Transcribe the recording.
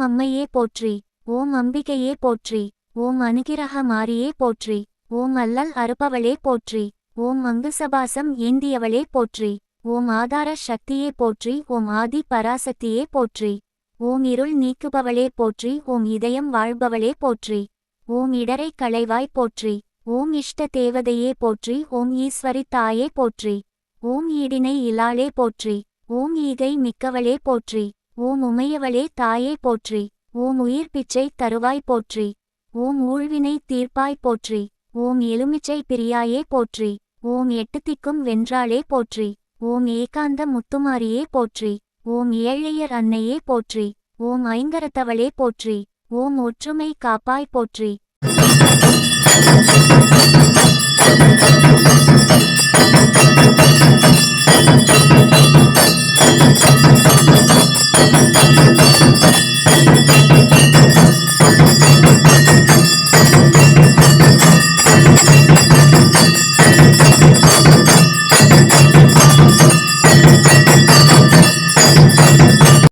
ஓம் அம்மையே போற்றி ஓம் அம்பிகையே போற்றி ஓம் அனுகிரக மாரியே போற்றி ஓம் அல்லல் அறுப்பவளே போற்றி ஓம் அங்குசபாசம் ஏந்தியவளே போற்றி ஓம் ஆதார சக்தியே போற்றி ஓம் ஆதி பராசக்தியே போற்றி ஓம் இருள் நீக்குபவளே போற்றி ஓம் இதயம் வாழ்பவளே போற்றி ஓம் இடரை களைவாய் போற்றி ஓம் இஷ்ட தேவதையே போற்றி ஓம் ஈஸ்வரி தாயே போற்றி ஓம் ஈடினை இலாளே போற்றி ஓம் ஈகை மிக்கவளே போற்றி ஓம் உமையவளே தாயே போற்றி. ஓம் உயிர் பிச்சை தருவாய் போற்றி. ஓம் ஊழ்வினை தீர்ப்பாய் போற்றி. ஓம் எலுமிச்சை பிரியாயே போற்றி. ஓம் எட்டுத்திக்கும் வென்றாளே போற்றி. ஓம் ஏகாந்த முத்துமாரியே போற்றி. ஓம் ஏழையர் அன்னையே போற்றி. ஓம் ஐங்கரத்தவளே போற்றி. ஓம் ஒற்றுமை காப்பாய் போற்றி.